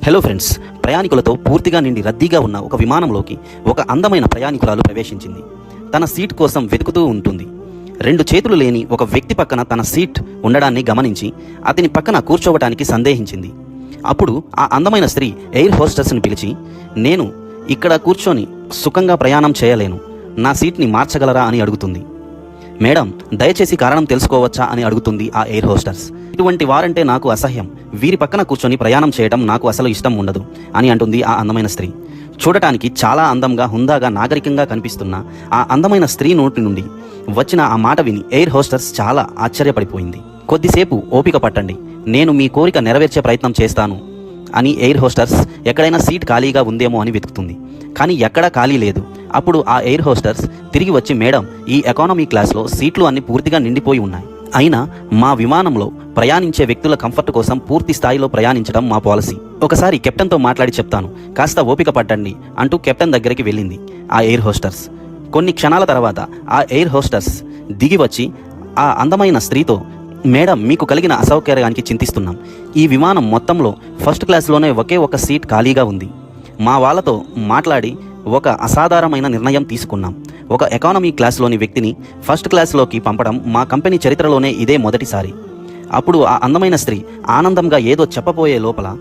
Hello friends ప్రయాణికులతో పూర్తిగా నిండి రద్దీగా ఉన్న ఒక విమానంలోకి ఒక అందమైన ప్రయాణికురాలు ప్రవేశించింది. తన సీట్ కోసం వెతుకుతూ ఉంటుంది. రెండు చేతులు లేని ఒక వ్యక్తి పక్కన తన సీట్ ఉండడాన్ని గమనించి అతని పక్కన కూర్చోవటానికి సందేహించింది. అప్పుడు ఆ అందమైన స్త్రీ ఎయిర్ హోస్టెస్ని పిలిచి నేను ఇక్కడ కూర్చొని సుఖంగా ప్రయాణం చేయలేను. నా సీట్ని మార్చగలరా? అని అడుగుతుంది. మేడం దయచేసి కారణం తెలుసుకోవచ్చా అని అడుగుతుంది ఆ ఎయిర్ హోస్టర్స్. ఇటువంటి వారంటే నాకు అసహ్యం. వీరి పక్కన కూర్చొని ప్రయాణం చేయడం నాకు అసలు ఇష్టం ఉండదు అని అంటుంది ఆ అందమైన స్త్రీ. చూడటానికి చాలా అందంగా హుందాగా నాగరికంగా కనిపిస్తున్న ఆ అందమైన స్త్రీ నోటి నుండి వచ్చిన ఆ మాట విని ఎయిర్ హోస్టర్స్ చాలా ఆశ్చర్యపడిపోయింది. కొద్దిసేపు ఓపిక పట్టండి. నేను మీ కోరిక నెరవేర్చే ప్రయత్నం చేస్తాను అని ఎయిర్ హోస్టర్స్ ఎక్కడైనా సీట్ ఖాళీగా ఉందేమో అని వెతుకుతుంది. కానీ ఎక్కడా ఖాళీ లేదు. అప్పుడు ఆ ఎయిర్ హోస్టర్స్ తిరిగి వచ్చి మేడం ఈ ఎకానమీ క్లాస్లో సీట్లు అన్ని పూర్తిగా నిండిపోయి ఉన్నాయి. అయినా మా విమానంలో ప్రయాణించే వ్యక్తుల కంఫర్ట్ కోసం పూర్తి స్థాయిలో ప్రయాణించడం మా పాలసీ. ఒకసారి కెప్టెన్తో మాట్లాడి చెప్తాను. కాస్త ఓపిక పట్టండి అంటూ కెప్టెన్ దగ్గరికి వెళ్ళింది ఆ ఎయిర్ హోస్టర్స్. కొన్ని క్షణాల తర్వాత ఆ ఎయిర్ హోస్టర్స్ దిగి వచ్చి ఆ అందమైన స్త్రీతో మేడం మీకు కలిగిన అసౌకర్యానికి చింతిస్తున్నాం. ఈ విమానం మొత్తంలో ఫస్ట్ క్లాస్లోనే ఒకే ఒక సీట్ ఖాళీగా ఉంది. మా వాళ్ళతో మాట్లాడి ఒక అసాధారణమైన నిర్ణయం తీసుకున్నాం. ఒక ఎకానమీ క్లాస్లోని వ్యక్తిని ఫస్ట్ క్లాస్లోకి పంపడం మా కంపెనీ చరిత్రలోనే ఇదే మొదటిసారి. అప్పుడు ఆ అందమైన స్త్రీ ఆనందంగా ఏదో చెప్పబోయే లోపల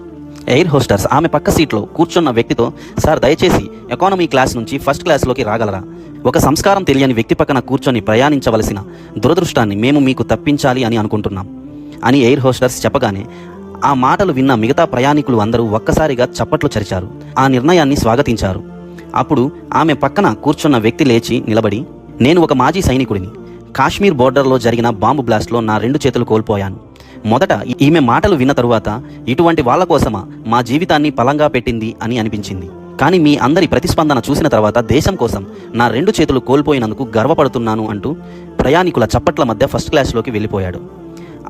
ఎయిర్ హోస్టర్స్ ఆమె పక్క సీట్లో కూర్చున్న వ్యక్తితో సార్ దయచేసి ఎకానమీ క్లాస్ నుంచి ఫస్ట్ క్లాస్లోకి రాగలరా? ఒక సంస్కారం తెలియని వ్యక్తి పక్కన కూర్చొని ప్రయాణించవలసిన దురదృష్టాన్ని మేము మీకు తప్పించాలి అని అనుకుంటున్నాం. అని ఎయిర్ హోస్టర్స్ చెప్పగానే ఆ మాటలు విన్న మిగతా ప్రయాణికులు అందరూ ఒక్కసారిగా చప్పట్లు చరిచారు. ఆ నిర్ణయాన్ని స్వాగతించారు. అప్పుడు ఆమె పక్కన కూర్చున్న వ్యక్తి లేచి నిలబడి నేను ఒక మాజీ సైనికుడిని. కాశ్మీర్ బోర్డర్లో జరిగిన బాంబు బ్లాస్ట్లో నా రెండు చేతులు కోల్పోయాను. మొదట ఈమె మాటలు విన్న తరువాత ఇటువంటి వాళ్ళ కోసమా? మా జీవితాన్ని పలంగా పెట్టింది అని అనిపించింది. కానీ మీ అందరి ప్రతిస్పందన చూసిన తర్వాత దేశం కోసం నా రెండు చేతులు కోల్పోయినందుకు గర్వపడుతున్నాను అంటూ ప్రయాణికుల చప్పట్ల మధ్య ఫస్ట్ క్లాస్లోకి వెళ్ళిపోయాడు.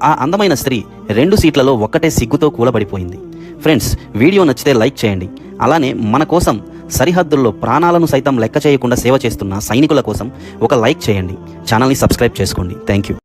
ఆ అందమైన స్త్రీ రెండు సీట్లలో ఒక్కటే సిగ్గుతో కూలబడిపోయింది. ఫ్రెండ్స్ వీడియో నచ్చితే లైక్ చేయండి. అలానే మన కోసం సరిహద్దుల్లో ప్రాణాలను సైతం లెక్క చేయకుండా సేవ చేస్తున్న సైనికుల కోసం ఒక లైక్ చేయండి. ఛానల్ని సబ్స్క్రైబ్ చేసుకోండి. Thank you